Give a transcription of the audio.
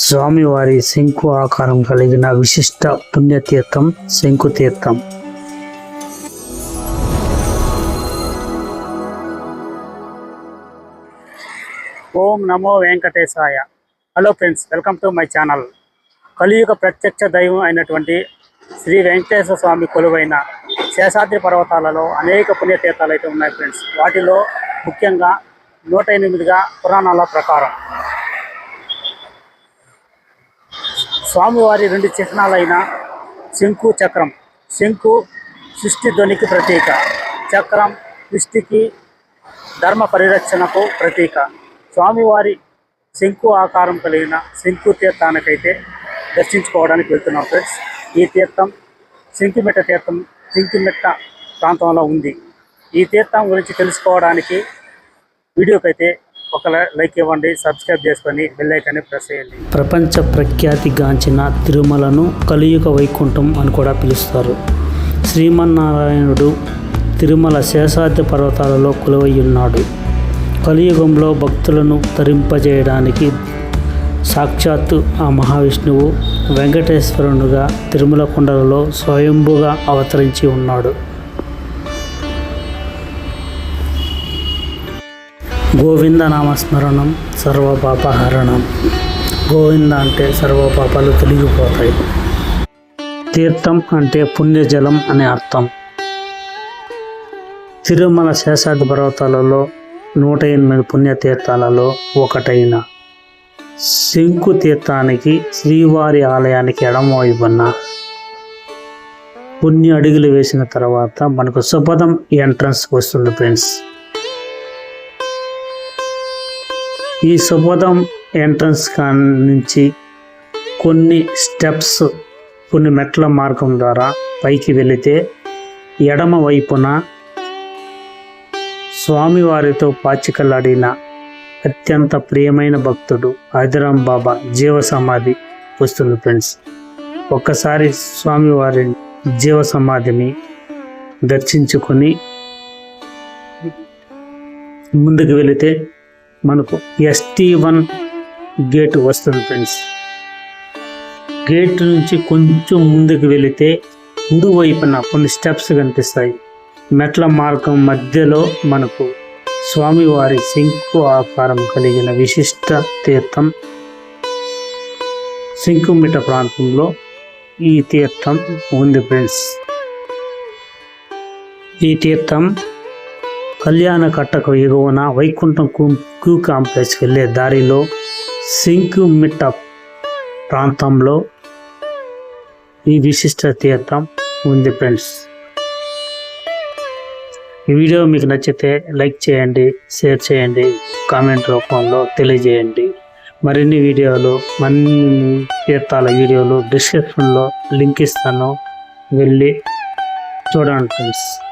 స్వామివారి శంకు ఆకారం కలిగిన విశిష్ట పుణ్యతీర్థం శంకుతీర్థం. ఓం నమో వెంకటేశాయ. Hello friends welcome to my channel కలియుగ ప్రత్యక్ష దైవం అయినటువంటి శ్రీ వెంకటేశ్వర స్వామి కొలువైన శేషాద్రి పర్వతాలలో అనేక పుణ్యతీర్థాలు అయితే ఉన్నాయి ఫ్రెండ్స్ వాటిలో ముఖ్యంగా నూట ఎనిమిదిగా పురాణాల ప్రకారం. స్వామివారి రెండు చిహ్నాలైన శంకు చక్రం. శంకు సృష్టి ధ్వనికి ప్రతీక. చక్రం సృష్టికి ధర్మ పరిరక్షణకు ప్రతీక. స్వామివారి శంకు ఆకారం కలిగిన శంకు తీర్థానికైతే దర్శించుకోవడానికి వెళ్తున్నాం ఫ్రెండ్స్. ఈ తీర్థం శంకిమెట్ట తీర్థం శంకిమెట్ట ప్రాంతంలో ఉంది. ఈ తీర్థం గురించి తెలుసుకోవడానికి వీడియోకైతే ఒక లైక్ ఇవ్వండి సబ్స్క్రైబ్ చేసుకొని బెల్లైకాన్ని ప్రెస్ చేయండి. ప్రపంచ ప్రఖ్యాతిగాంచిన తిరుమలను కలియుగ వైకుంఠం అని కూడా పిలుస్తారు. శ్రీమన్నారాయణుడు తిరుమల శేషాద్రి పర్వతాలలో కొలువై ఉన్నాడు కలియుగంలో భక్తులను తరింపజేయడానికి సాక్షాత్తు ఆ మహావిష్ణువు వెంకటేశ్వరునిగా తిరుమల కొండలలో స్వయంభుగా అవతరించి ఉన్నాడు. గోవింద నామస్మరణం సర్వపాపహరణం. గోవింద అంటే సర్వపాపాలు తొలగిపోతాయి. తీర్థం అంటే పుణ్యజలం అనే అర్థం. తిరుమల శేషాద్రి పర్వతాలలో నూట ఎనిమిది పుణ్యతీర్థాలలో ఒకటైన శంకు తీర్థానికి శ్రీవారి ఆలయానికి ఎడమవైపున్న పుణ్య అడుగులు వేసిన తర్వాత మనకు సుపదం ఎంట్రన్స్ వస్తుంది ఫ్రెండ్స్. ఈ శుభదం ఎంట్రన్స్ కా నుంచి కొన్ని స్టెప్స్ కొన్ని మెట్ల మార్గం ద్వారా పైకి వెళితే ఎడమ వైపున స్వామివారితో పాచికలాడిన అత్యంత ప్రియమైన భక్తుడు ఆదిరాం బాబా జీవ సమాధి వస్తుంది ఫ్రెండ్స్. ఒక్కసారి స్వామివారి జీవ సమాధిని దర్శించుకొని ముందుకు వెళితే మనకు ఎస్టీ వన్ గేట్ వస్తుంది ఫ్రెండ్స్ గేట్ నుంచి కొంచెం ముందుకు వెళితే ముందు వైపున కొన్ని స్టెప్స్ కనిపిస్తాయి. మెట్ల మార్గం మధ్యలో మనకు స్వామివారి శంకు ఆకారం కలిగిన విశిష్ట తీర్థం శంకుమిట ప్రాంతంలో ఈ తీర్థం ఉంది ఫ్రెండ్స్ ఈ తీర్థం కళ్యాణ కట్టకు ఎగువన వైకుంఠం క్యూ- కాంప్లెక్స్ వెళ్ళే దారిలో శంకుమిట్ట ప్రాంతంలో ఈ విశిష్ట తీర్థం ఉంది ఫ్రెండ్స్ ఈ వీడియో మీకు నచ్చితే లైక్ చేయండి షేర్ చేయండి కామెంట్ రూపంలో తెలియజేయండి. మరిన్ని వీడియోలు మరిన్ని తీర్థాల వీడియోలు డిస్క్రిప్షన్లో లింక్ ఇస్తాను. వెళ్ళి చూడండి ఫ్రెండ్స్